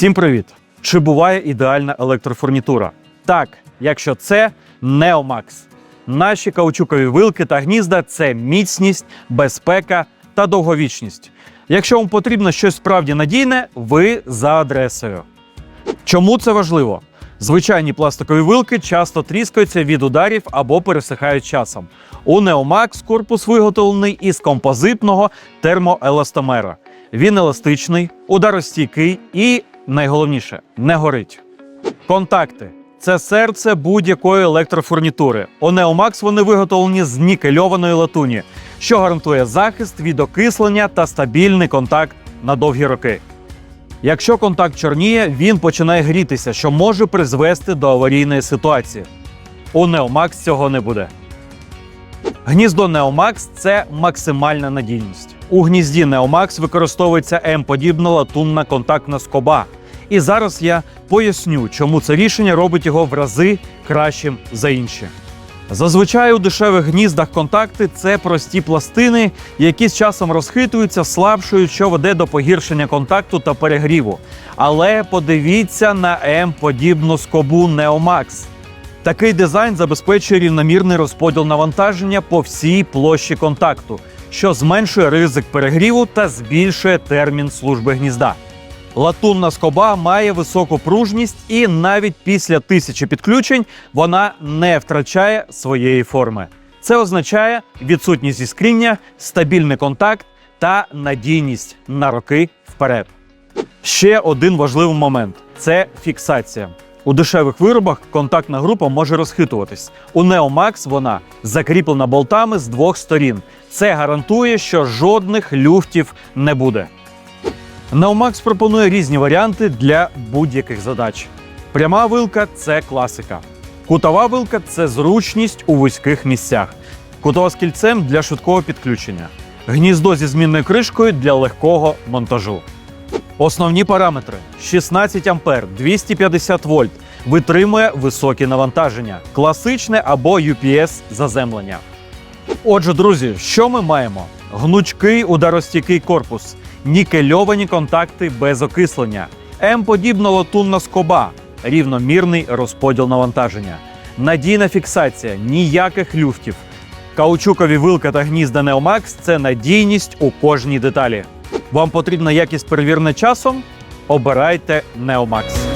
Всім привіт! Чи буває ідеальна електрофурнітура? Так, якщо це Neomax. Наші каучукові вилки та гнізда це міцність, безпека та довговічність. Якщо вам потрібно щось справді надійне, ви за адресою. Чому це важливо? Звичайні пластикові вилки часто тріскаються від ударів або пересихають часом. У Neomax корпус виготовлений із композитного термоеластомера. Він еластичний, ударостійкий і, найголовніше, не горить. Контакти це серце будь-якої електрофурнітури. У Neomax вони виготовлені з нікельованої латуні, що гарантує захист від окислення та стабільний контакт на довгі роки. Якщо контакт чорніє, він починає грітися, що може призвести до аварійної ситуації. У Neomax цього не буде. Гніздо Neomax – це максимальна надійність. У гнізді Neomax використовується М-подібна латунна контактна скоба. І зараз я поясню, чому це рішення робить його в рази кращим за інші. Зазвичай у дешевих гніздах контакти це прості пластини, які з часом розхитуються, слабшують, що веде до погіршення контакту та перегріву. Але подивіться на М-подібну скобу Neomax. Такий дизайн забезпечує рівномірний розподіл навантаження по всій площі контакту, що зменшує ризик перегріву та збільшує термін служби гнізда. Латунна скоба має високу пружність, і навіть після тисячі підключень вона не втрачає своєї форми. Це означає відсутність іскріння, стабільний контакт та надійність на роки вперед. Ще один важливий момент це фіксація. У дешевих виробах контактна група може розхитуватись. У Neomax вона закріплена болтами з двох сторін. Це гарантує, що жодних люфтів не буде. Neomax пропонує різні варіанти для будь-яких задач. Пряма вилка це класика. Кутова вилка це зручність у вузьких місцях. Кутова з кільцем для швидкого підключення. Гніздо зі змінною кришкою для легкого монтажу. Основні параметри: 16 ампер, 250 вольт. Витримує високі навантаження, класичне або UPS заземлення. Отже, друзі, що ми маємо? Гнучкий ударостійкий корпус, нікельовані контакти без окислення, М-подібна латунна скоба, рівномірний розподіл навантаження, надійна фіксація, ніяких люфтів. Каучукові вилка та гнізда Neomax – це надійність у кожній деталі. Вам потрібна якість перевірена часом? Обирайте Neomax.